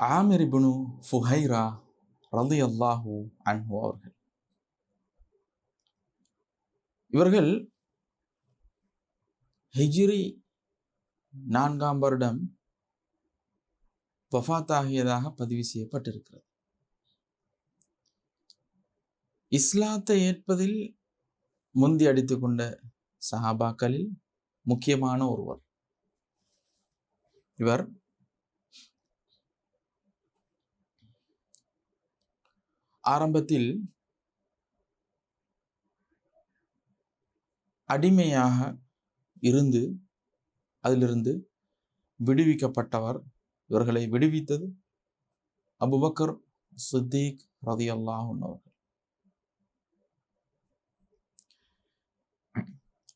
ஆமிர் இபுனு ஃபுஹைரா ரலி அல்லாஹூ அன்ஹு அவர்கள். இவர்கள் ஹிஜ்ரி நான்காம் வருடம் வஃத்தாகியதாக பதிவு செய்யப்பட்டிருக்கிறது. இஸ்லாத்தை ஏற்பதில் முந்தி அடித்துக்கொண்ட சஹாபாக்களில் முக்கியமான ஒருவர். இவர் ஆரம்பத்தில் அடிமையாக இருந்து அதிலிருந்து விடுவிக்கப்பட்டவர் இவர்களை விடுவித்தது அபுபக்கர் சித்திக் ரதி அல்லாஹன் அவர்கள்.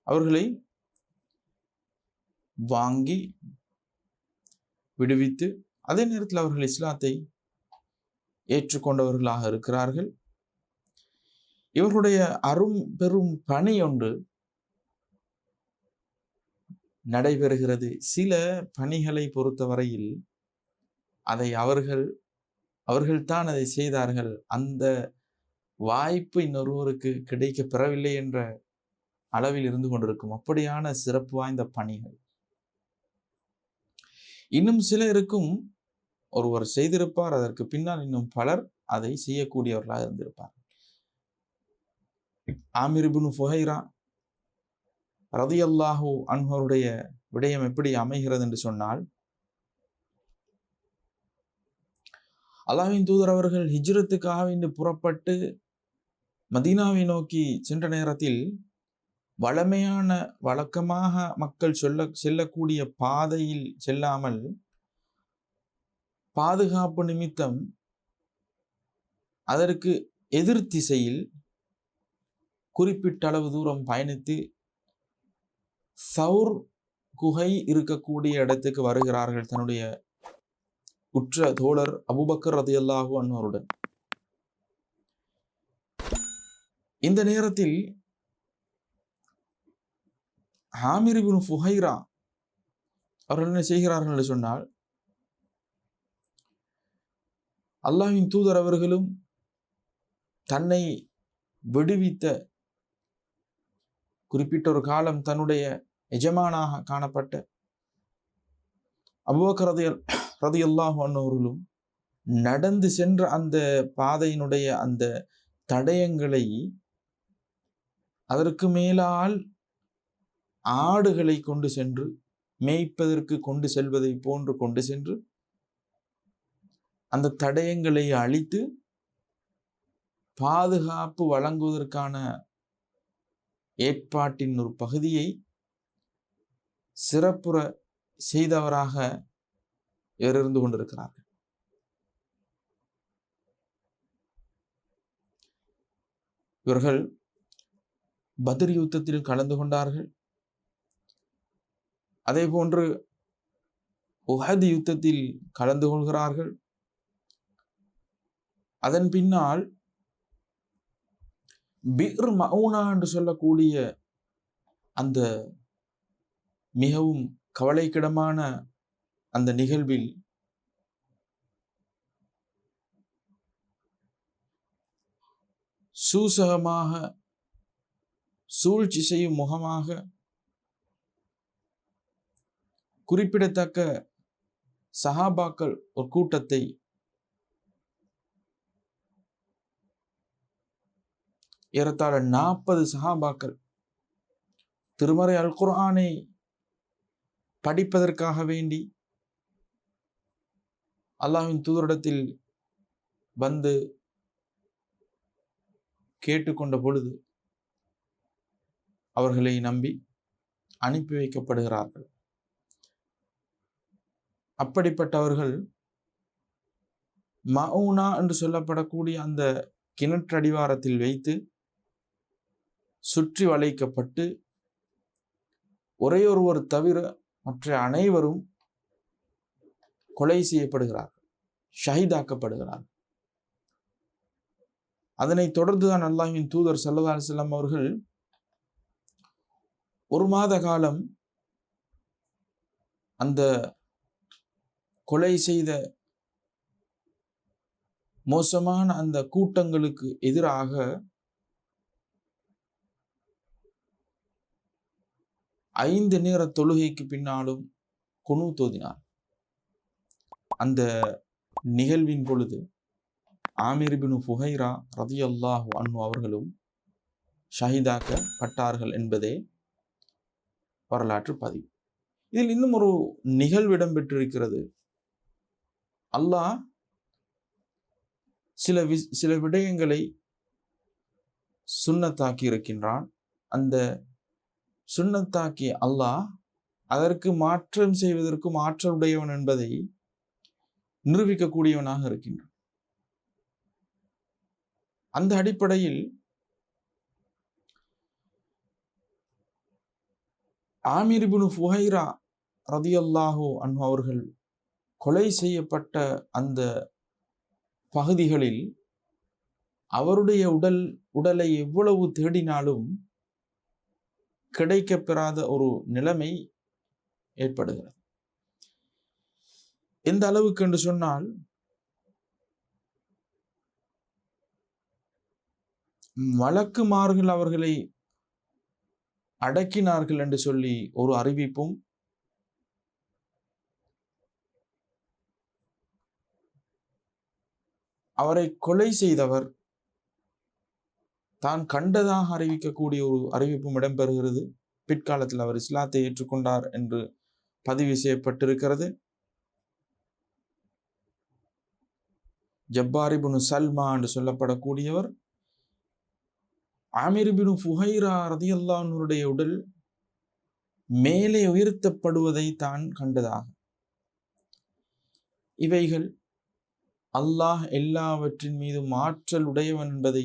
அவர்களை வாங்கி விடுவித்து அதே நேரத்தில் அவர்கள் இஸ்லாத்தை ஏற்றுக்கொண்டவர்களாக இருக்கிறார்கள். இவர்களுடைய அரும் பெரும் பணி ஒன்று நடைபெறுகிறது. சில பணிகளை பொறுத்தவரையில் அதை அவர்கள் அவர்கள்தான் அதை செய்தார்கள். அந்த வாய்ப்பு இன்னொருவருக்கு கிடைக்க பெறவில்லை என்ற அளவில் இருந்து கொண்டிருக்கும். அப்படியான சிறப்பு வாய்ந்த பணிகள். இன்னும் சிலருக்கும் ஒருவர் செய்திருப்பார் அதற்கு பின்னால் இன்னும் பலர் அதை செய்யக்கூடியவர்களாக இருந்திருப்பார் ஆமிர்பின் ஃபுஹைரா ரதி அல்லாஹூ அன்ஹருடைய விடயம் எப்படி அமைகிறது என்று சொன்னால் அல்லாஹின் தூதர் அவர்கள் ஹிஜ்ரத்துக்காக இன்று புறப்பட்டு மதீனாவை நோக்கி சென்ற நேரத்தில் வளமையான வழக்கமாக மக்கள் சொல்ல செல்லக்கூடிய பாதையில் செல்லாமல் பாதுகாப்பு நிமித்தம் அதற்கு எதிர் திசையில் குறிப்பிட்ட அளவு தூரம் பயணித்து சவுர் குகை இருக்கக்கூடிய இடத்துக்கு வருகிறார்கள் தன்னுடைய உற்ற தோழர் அபுபக்கர் ரதியல்லாஹு அன்னோருடன் இந்த நேரத்தில் ஹாமிரிபின் ஃபுஹைரா அவர்கள் என்ன செய்கிறார்கள் என்று சொன்னால் அல்லாஹின் தூதர் அவர்களும் தன்னை விடுவித்த குறிப்பிட்ட ஒரு காலம் தன்னுடைய எஜமானாக காணப்பட்ட அபுபக்கர் ரதி ரதி அல்லாஹ் அவர்களும் நடந்து சென்ற அந்த பாதையினுடைய அந்த தடயங்களை அதற்கு மேலால் ஆடுகளை கொண்டு சென்று மேய்ப்பதற்கு கொண்டு செல்வதை போன்று கொண்டு சென்று அந்த தடயங்களை அழித்து பாதுகாப்பு வழங்குவதற்கான ஏற்பாட்டின் ஒரு பகுதியை சிறப்புற செய்தவராக இவர் இருந்து கொண்டிருக்கிறார்கள். இவர்கள் பதிர் யுத்தத்தில் கலந்து கொண்டார்கள். அதே போன்று உஹது யுத்தத்தில் கலந்து கொள்கிறார்கள். அதன் பின்னால் பிர் மவுனா என்று சொல்லக்கூடிய அந்த மிகவும் கவலைக்கிடமான அந்த நிகழ்வில் சூசகமாக சூழ்ச்சி செய்யும் முகமாக குறிப்பிடத்தக்க சஹாபாக்கள் ஒரு கூட்டத்தை ஏறத்தாழ நாற்பது சஹாபாக்கள் திருமறை அல் குர்ஆனை படிப்பதற்காக வேண்டி அல்லாஹின் தூதரிடத்தில் வந்து கேட்டுக்கொண்ட பொழுது அவர்களை நம்பி அனுப்பி வைக்கப்படுகிறார்கள். அப்படிப்பட்டவர்கள் மவுனா என்று சொல்லப்படக்கூடிய அந்த கிணற்றடிவாரத்தில் வைத்து சுற்றி வளைக்கப்பட்டு ஒரே ஒருவர் தவிர மற்ற அனைவரும் கொலை செய்யப்படுகிறார்கள் ஷஹீதாக்கப்படுகிறார்கள். அதனைத் தொடர்ந்துதான் அல்லாஹின் தூதர் சல்லா அலிஸ்லாம் அவர்கள் ஒரு மாத காலம் அந்த கொலை செய்த மோசமான அந்த கூட்டங்களுக்கு எதிராக ஐந்து நேர தொழுகைக்கு பின்னாலும் குனு தோதினார். அந்த நிகழ்வின் பொழுது ஆமீர் பின் ஃபுஹைரா ரதியல்லாஹு அன்னு அவர்களும் ஷஹீதாக்கப்பட்டார்கள் என்பதே வரலாற்று பதிவு. இதில் இன்னும் ஒரு நிகழ்வு இடம்பெற்றிருக்கிறது. அல்லாஹ் சில வி சில விடயங்களை சுண்ணத்தாக்கி இருக்கின்றான் அந்த சுண்ணத்தாக்கி அல்லாஹ் அதற்கு மாற்றம் செய்வதற்கும் ஆற்றலுடையவன் என்பதை நிரூபிக்கக்கூடியவனாக இருக்கின்றான். அந்த அடிப்படையில் ஆமீர் ஃபுஹைரா ரதியல்லாஹோ அன்ஹு அவர்கள் கொலை செய்யப்பட்ட அந்த பகுதிகளில் அவருடைய உடல் உடலை எவ்வளவு தேடினாலும் கிடைக்கப்பெறாத ஒரு நிலைமை ஏற்படுகிறது. எந்த அளவுக்கு என்று சொன்னால் வழக்குமார்கள் அவர்களை அடக்கினார்கள் என்று சொல்லி ஒரு அறிவிப்பும் அவரை கொலை செய்தவர் தான் கண்டதாக அறிவிக்கக்கூடிய ஒரு அறிவிப்பும் இடம்பெறுகிறது. பிற்காலத்தில் அவர் இஸ்லாத்தை ஏற்றுக்கொண்டார் என்று பதிவு செய்யப்பட்டிருக்கிறது. ஜப்பாரிபுனு சல்மா என்று சொல்லப்படக்கூடியவர் ஆமிர்பினு ஃபுஹைரா ரதியல்லானுடைய உடல் மேலே உயர்த்தப்படுவதை தான் கண்டதாக. இவைகள் அல்லாஹ் எல்லாவற்றின் மீதும் ஆற்றல் உடையவன் என்பதை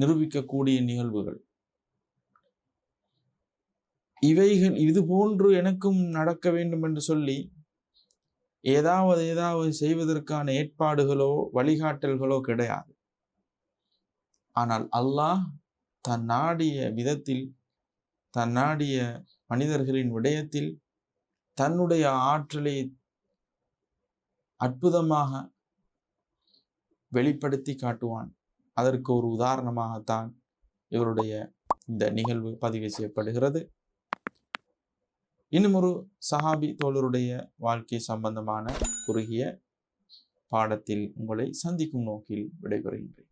நிரூபிக்கக்கூடிய நிகழ்வுகள். இவைகள் இது போன்று எனக்கும் நடக்க வேண்டும் என்று சொல்லி ஏதாவது ஏதாவது செய்வதற்கான ஏற்பாடுகளோ வழிகாட்டல்களோ கிடையாது. ஆனால் அல்லாஹ் தன் நாடிய விதத்தில் தன் நாடிய மனிதர்களின் விடயத்தில் தன்னுடைய ஆற்றலை அற்புதமாக வெளிப்படுத்தி காட்டுவான். அதற்கு ஒரு உதாரணமாகத்தான் இவருடைய இந்த நிகழ்வு பதிவு செய்யப்படுகிறது. இன்னும் ஒரு சஹாபி தோழருடைய வாழ்க்கை சம்பந்தமான குறுகிய பாடத்தில் உங்களை சந்திக்கும் நோக்கில் விடைபெறுகின்றேன்.